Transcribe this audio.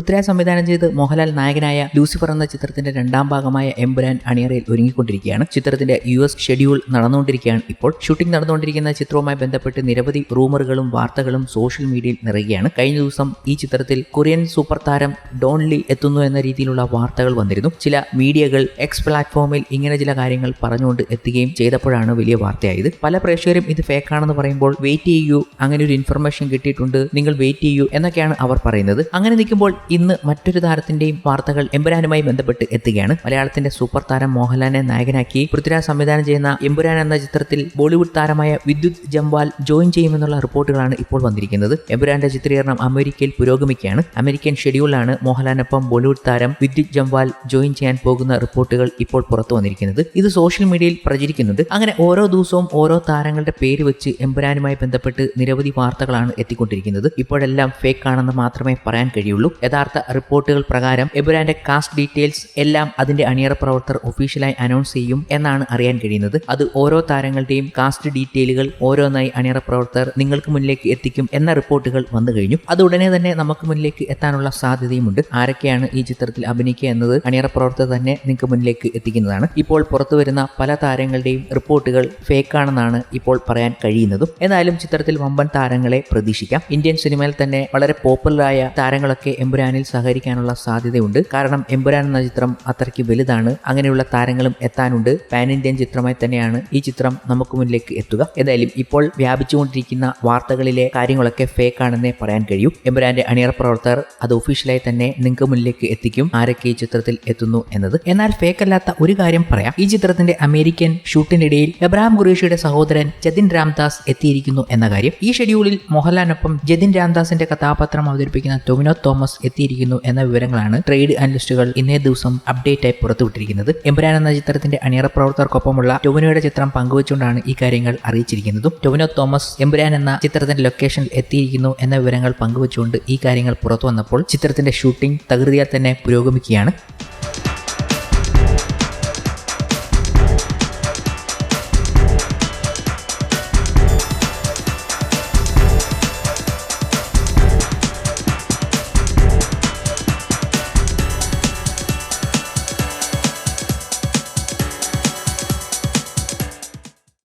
പൃഥ്വിരാജ് സംവിധാനം ചെയ്ത് മോഹൻലാൽ നായകനായ ലൂസിഫർ എന്ന ചിത്രത്തിന്റെ രണ്ടാം ഭാഗമായ എംബുരാൻ അണിയറയിൽ ഒരുങ്ങിക്കൊണ്ടിരിക്കുകയാണ്. ചിത്രത്തിന്റെ യു എസ് ഷെഡ്യൂൾ നടന്നുകൊണ്ടിരിക്കുകയാണ്. ഇപ്പോൾ ഷൂട്ടിംഗ് നടന്നുകൊണ്ടിരിക്കുന്ന ചിത്രവുമായി ബന്ധപ്പെട്ട് നിരവധി റൂമറുകളും വാർത്തകളും സോഷ്യൽ മീഡിയയിൽ നിറയുകയാണ്. കഴിഞ്ഞ ദിവസം ഈ ചിത്രത്തിൽ കൊറിയൻ സൂപ്പർ താരം ഡോൺ ലീ എത്തുന്നു എന്ന രീതിയിലുള്ള വാർത്തകൾ വന്നിരുന്നു. ചില മീഡിയകൾ എക്സ് പ്ലാറ്റ്ഫോമിൽ ഇങ്ങനെ ചില കാര്യങ്ങൾ പറഞ്ഞുകൊണ്ട് എത്തുകയും ചെയ്തപ്പോഴാണ് വലിയ വാർത്തയായത്. പല പ്രേക്ഷകരും ഇത് ഫേക്കാണെന്ന് പറയുമ്പോൾ വെയിറ്റ് ചെയ്യൂ അങ്ങനെ ഒരു ഇൻഫർമേഷൻ കിട്ടിയിട്ടുണ്ട് നിങ്ങൾ വെയിറ്റ് ചെയ്യൂ എന്നൊക്കെയാണ് അവർ പറയുന്നത്. അങ്ങനെ നിൽക്കുമ്പോൾ ഇന്ന് മറ്റൊരു താരത്തിന്റെയും വാർത്തകൾ എമ്പുരാനുമായി ബന്ധപ്പെട്ട് എത്തുകയാണ്. മലയാളത്തിന്റെ സൂപ്പർ താരം മോഹൻലാലിനെ നായകനാക്കി പൃഥ്വിരാജ് സംവിധാനം ചെയ്യുന്ന എമ്പുരാൻ എന്ന ചിത്രത്തിൽ ബോളിവുഡ് താരമായ വിദ്യുത് ജംവാൽ ജോയിൻ ചെയ്യുമെന്നുള്ള റിപ്പോർട്ടുകളാണ് ഇപ്പോൾ വന്നിരിക്കുന്നത്. എമ്പുരാന്റെ ചിത്രീകരണം അമേരിക്കയിൽ പുരോഗമിക്കുകയാണ്. അമേരിക്കൻ ഷെഡ്യൂളിലാണ് മോഹൻലാലിനൊപ്പം ബോളിവുഡ് താരം വിദ്യുത് ജംവാൽ ജോയിൻ ചെയ്യാൻ പോകുന്ന റിപ്പോർട്ടുകൾ ഇപ്പോൾ പുറത്തു വന്നിരിക്കുന്നത്. ഇത് സോഷ്യൽ മീഡിയയിൽ പ്രചരിക്കുന്നുണ്ട് അങ്ങനെ ഓരോ ദിവസവും ഓരോ താരങ്ങളുടെ പേര് വെച്ച് എമ്പുരാനുമായി ബന്ധപ്പെട്ട് നിരവധി വാർത്തകളാണ് എത്തിക്കൊണ്ടിരിക്കുന്നത്. ഇപ്പോഴെല്ലാം ഫേക്ക് ആണെന്ന് മാത്രമേ പറയാൻ കഴിയുള്ളൂ. യഥാർത്ഥ റിപ്പോർട്ടുകൾ പ്രകാരം എബുരാന്റെ കാസ്റ്റ് ഡീറ്റെയിൽസ് എല്ലാം അതിന്റെ അണിയറ പ്രവർത്തകർ ഒഫീഷ്യലായി അനൗൺസ് ചെയ്യും എന്നാണ് അറിയാൻ കഴിയുന്നത്. അത് ഓരോ താരങ്ങളുടെയും കാസ്റ്റ് ഡീറ്റെയിലുകൾ ഓരോന്നായി അണിയറ പ്രവർത്തകർ നിങ്ങൾക്ക് മുന്നിലേക്ക് എത്തിക്കും എന്ന റിപ്പോർട്ടുകൾ വന്നു കഴിഞ്ഞു. അത് ഉടനെ തന്നെ നമുക്ക് മുന്നിലേക്ക് എത്താനുള്ള സാധ്യതയുമുണ്ട്. ആരൊക്കെയാണ് ഈ ചിത്രത്തിൽ അഭിനയിക്കുക എന്നത് അണിയറ പ്രവർത്തകർ തന്നെ നിങ്ങൾക്ക് മുന്നിലേക്ക് എത്തിക്കുന്നതാണ്. ഇപ്പോൾ പുറത്തു വരുന്ന പല താരങ്ങളുടെയും റിപ്പോർട്ടുകൾ ഫേക്ക് ആണെന്നാണ് ഇപ്പോൾ പറയാൻ കഴിയുന്നതും. എന്നാലും ചിത്രത്തിൽ വമ്പൻ താരങ്ങളെ പ്രതീക്ഷിക്കാം. ഇന്ത്യൻ സിനിമയിൽ തന്നെ വളരെ പോപ്പുലറായ താരങ്ങളൊക്കെ എമ്പുരാനിൽ സഹകരിക്കാനുള്ള സാധ്യതയുണ്ട്. കാരണം എമ്പുരാൻ എന്ന ചിത്രം അത്രയ്ക്ക് വലുതാണ്. അങ്ങനെയുള്ള താരങ്ങളും എത്താനുണ്ട്. പാൻ ഇന്ത്യൻ ചിത്രമായി തന്നെയാണ് ഈ ചിത്രം നമുക്ക് മുന്നിലേക്ക് എത്തുക. എന്തായാലും ഇപ്പോൾ വ്യാപിച്ചുകൊണ്ടിരിക്കുന്ന വാർത്തകളിലെ കാര്യങ്ങളൊക്കെ ഫേക്ക് ആണെന്നേ പറയാൻ കഴിയൂ. എമ്പുരാന്റെ അണിയറ പ്രവർത്തകർ അത് ഒഫീഷ്യലായി തന്നെ നിങ്ങൾക്ക് മുന്നിലേക്ക് എത്തിക്കും. ആരൊക്കെ ഈ ചിത്രത്തിൽ എത്തുന്നു എന്നത്. എന്നാൽ ഫേക്ക് അല്ലാത്ത ഒരു കാര്യം പറയാം. ഈ ചിത്രത്തിന്റെ അമേരിക്കൻ ഷൂട്ടിനിടയിൽ എബ്രഹാം ഖുറേഷിയുടെ സഹോദരൻ ജതിൻ രാംദാസ് എത്തിയിരിക്കുന്നു എന്ന കാര്യം. ഈ ഷെഡ്യൂളിൽ മോഹൻലാലിനൊപ്പം ജതിൻ രാംദാസിന്റെ കഥാപാത്രം അവതരിപ്പിക്കുന്ന ടൊമിനോ തോമസ് എത്തിയിരിക്കുന്നു എന്ന വിവരങ്ങളാണ് ട്രേഡ് അനലിസ്റ്റുകൾ ഇന്നേ ദിവസം അപ്ഡേറ്റ് ആയി പുറത്തുവിട്ടിരിക്കുന്നത്. എമ്പുരാൻ എന്ന ചിത്രത്തിന്റെ അണിയറ പ്രവർത്തകർക്കൊപ്പമുള്ള ടൊവിനോയുടെ ചിത്രം പങ്കുവച്ചുകൊണ്ടാണ് ഈ കാര്യങ്ങൾ അറിയിച്ചിരിക്കുന്നതും. ടൊവിനോ തോമസ് എമ്പുരാൻ എന്ന ചിത്രത്തിന്റെ ലൊക്കേഷനിൽ എത്തിയിരിക്കുന്നു എന്ന വിവരങ്ങൾ പങ്കുവച്ചുകൊണ്ട് ഈ കാര്യങ്ങൾ പുറത്തു വന്നപ്പോൾ ചിത്രത്തിന്റെ ഷൂട്ടിംഗ് തകൃതിയാൽ തന്നെ പുരോഗമിക്കുകയാണ്.